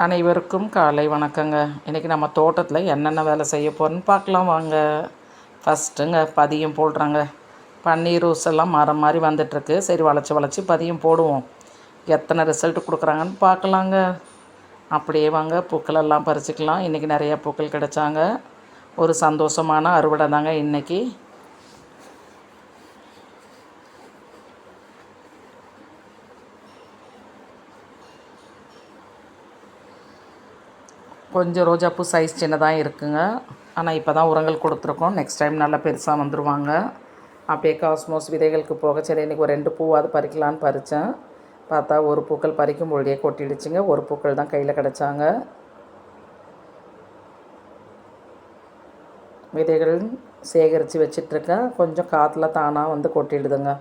அனைவருக்கும் காலை வணக்கங்க. இன்றைக்கி நம்ம தோட்டத்தில் என்னென்ன வேலை செய்ய போகிறோன்னு பார்க்கலாம் வாங்க. ஃபஸ்ட்டுங்க பதியம் போடுறாங்க. பன்னீர் ரோஸ் எல்லாம் மரம் மாதிரி வந்துட்டுருக்கு. சரி வளைச்சி வளைச்சி பதியம் போடுவோம். எத்தனை ரிசல்ட் கொடுக்குறாங்கன்னு பார்க்கலாங்க. அப்படியே வாங்க பூக்கள் எல்லாம் பறிச்சுக்கலாம். இன்றைக்கி நிறையா பூக்கள் கிடைச்சாங்க. ஒரு சந்தோஷமான அறுவடை தாங்க இன்றைக்கி கொஞ்சம் ரோஜாப்பூ சைஸ் சின்னதாக இருக்குங்க. ஆனால் இப்போ தான் உரங்கள் கொடுத்துருக்கோம். நெக்ஸ்ட் டைம் நல்லா பெருசாக வந்துடுவாங்க அப்படியே காஸ்மோஸ் விதைகளுக்கு போக சரி இன்றைக்கி ஒரு ரெண்டு பூவாவது பறிக்கலான்னு பறித்தேன் பார்த்தா ஒரு பூக்கள் பறிக்கும் பொழுதே கொட்டிடுச்சுங்க. ஒரு பூக்கள் தான் கையில் கிடச்சாங்க. விதைகள் சேகரித்து வச்சிட்ருக்கேன். கொஞ்சம் காற்றுல தானாக வந்து கொட்டிடுதுங்க.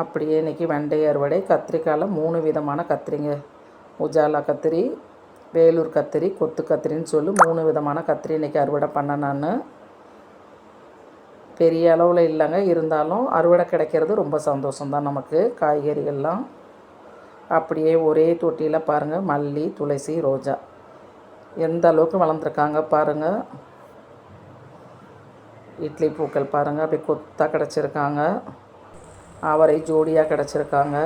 அப்படியே இன்றைக்கி வெண்டை அறுவடை கத்திரிக்காயில் மூணு விதமான கத்திரிங்க. உஜாலா கத்திரி வேலூர் கத்திரி கொத்து கத்திரின்னு சொல்லி. மூணு விதமான கத்திரி இன்றைக்கி அறுவடை பண்ணேன் நான். பெரிய அளவில் இல்லைங்க. இருந்தாலும் அறுவடை கிடைக்கிறது ரொம்ப சந்தோஷம்தான் நமக்கு காய்கறிகள்லாம். அப்படியே ஒரே தொட்டியில் பாருங்கள் மல்லி துளசி ரோஜா. எந்த அளவுக்கு வளர்ந்துருக்காங்க பாருங்கள் இட்லி பூக்கள் பாருங்கள் அப்படி கொத்தாக கிடச்சிருக்காங்க. அவரை ஜோடியாக கிடச்சிருக்காங்க.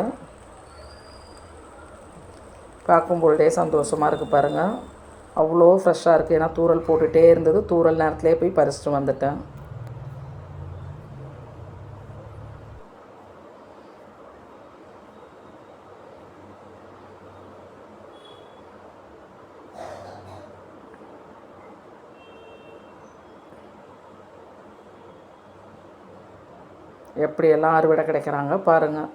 பார்க்கும் பொழுதே சந்தோஷமாக இருக்குது பாருங்கள் அவ்வளோ ஃப்ரெஷ்ஷாக இருக்குது ஏன்னா தூரல் போட்டுகிட்டே இருந்தது. தூரல் நேரத்துலேயே போய் பறிச்சிட்டு வந்துட்டேன். எப்படியெல்லாம் அறுவடை கிடைக்கிறாங்க பாருங்கள்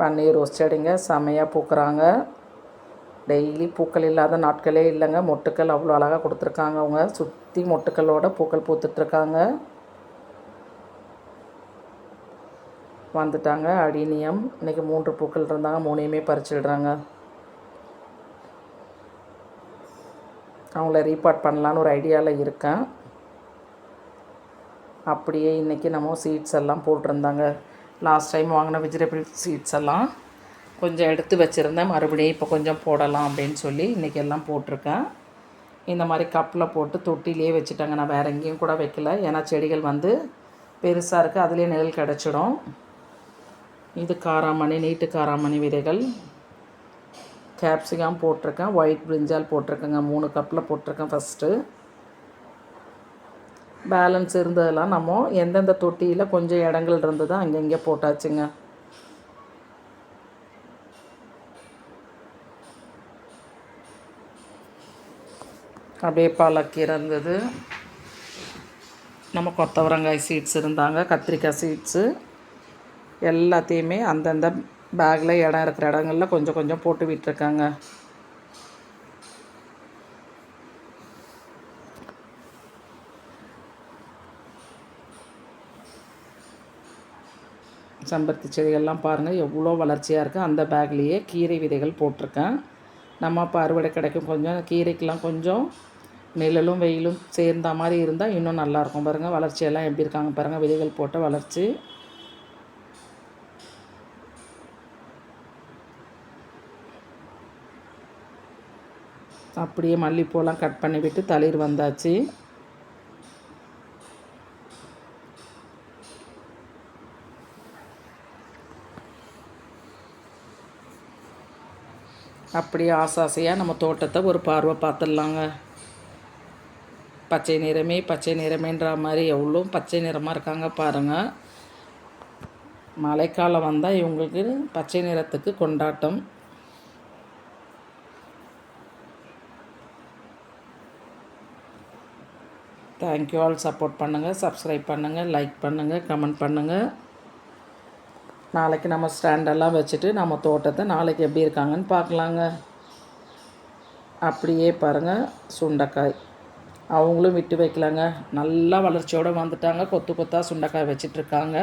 பன்னீர் ரோஸ் செடிங்க செமையாக பூக்கிறாங்க. டெய்லி பூக்கள் இல்லாத நாட்களே இல்லைங்க. மொட்டுக்கள் அவ்வளோ அழகாக கொடுத்துருக்காங்க அவங்க. சுற்றி மொட்டுக்களோட பூக்கள் பூத்துட்ருக்காங்க. வந்துட்டாங்க. அடினியம். இன்றைக்கி மூன்று பூக்கள் இருந்தாங்க. மூணையுமே பறிச்சிடுறாங்க. அவங்கள ரீபார்ட் பண்ணலான்னு ஒரு ஐடியாவில் இருக்கேன். அப்படியே இன்றைக்கி நம்ம சீட்ஸ் எல்லாம் போட்டிருந்தாங்க. லாஸ்ட் டைம் வாங்கின வெஜிடபிள் சீட்ஸ் எல்லாம் கொஞ்சம் எடுத்து வச்சுருந்தேன். மறுபடியும் இப்போ கொஞ்சம் போடலாம் அப்படின்னு சொல்லி இன்றைக்கி எல்லாம் போட்டிருக்கேன். இந்த மாதிரி கப்பில் போட்டு தொட்டிலே வச்சுட்டாங்க. நான் வேறு எங்கேயும் கூட வைக்கல. ஏன்னா செடிகள் வந்து பெருசாக இருக்குது அதுலேயே நிழல் கிடச்சிடும். இது காராமணி நீட்டு காராமணி விதைகள். கேப்சிகம் போட்டிருக்கேன். ஒயிட் பிரிஞ்சால் போட்டிருக்கேங்க. மூணு கப்பில் போட்டிருக்கேன் ஃபஸ்ட்டு பேலன்ஸ் இருந்ததெல்லாம் நம்ம எந்தெந்த தொட்டியில் கொஞ்சம் இடங்கள் இருந்ததோ அங்கங்கே போட்டாச்சுங்க. அப்படியே பாலக்கீரை இருந்தது நம்ம கொத்தவரங்காய் சீட்ஸ் இருந்தாங்க கத்திரிக்காய் சீட்ஸு எல்லாத்தையுமே அந்தந்த பேக்கில் இடம் இருக்கிற இடங்களில் கொஞ்சம் கொஞ்சம் போட்டு விட்டுருக்காங்க. செம்பருத்தி செடிகள்லாம் பாருங்கள் எவ்வளோ வளர்ச்சியாக இருக்குது அந்த பேக்லேயே கீரை விதைகள் போட்டிருக்கேன். நம்ம இப்போ அறுவடை கிடைக்கும் கொஞ்சம் கீரைக்கெலாம் கொஞ்சம் நிழலும் வெயிலும் சேர்ந்த மாதிரி இருந்தால் இன்னும் நல்லாயிருக்கும் பாருங்கள் வளர்ச்சியெல்லாம் எப்படி இருக்காங்க பாருங்கள் விதைகள் போட்ட வளர்ச்சி. அப்படியே மல்லிப்பூலாம் கட் பண்ணி விட்டு தளிர் வந்தாச்சு. அப்படியே ஆசாசையாக நம்ம தோட்டத்தை ஒரு பார்வை பார்த்துடலாங்க. பச்சை நிறமே பச்சை நிறமேன்ற மாதிரி எவ்வளோ பச்சை நிறமாக இருக்காங்க பாருங்கள் மழைக்காலம் வந்தால் இவங்களுக்கு பச்சை நிறத்துக்கு கொண்டாட்டம். தேங்க்யூ ஆல் சப்போர்ட் பண்ணுங்கள் சப்ஸ்கிரைப் பண்ணுங்கள் லைக் பண்ணுங்கள் கமெண்ட் பண்ணுங்கள் நாளைக்கு நம்ம ஸ்டாண்டெல்லாம் வச்சுட்டு நம்ம தோட்டத்தை நாளைக்கு எப்படி இருக்காங்கன்னு பார்க்கலாங்க. அப்படியே பாருங்கள் சுண்டைக்காய். அவங்களும் விட்டு வைக்கலாங்க. நல்லா வளர்ச்சியோடு வந்துட்டாங்க. கொத்து கொத்தாக சுண்டைக்காய் வச்சிட்ருக்காங்க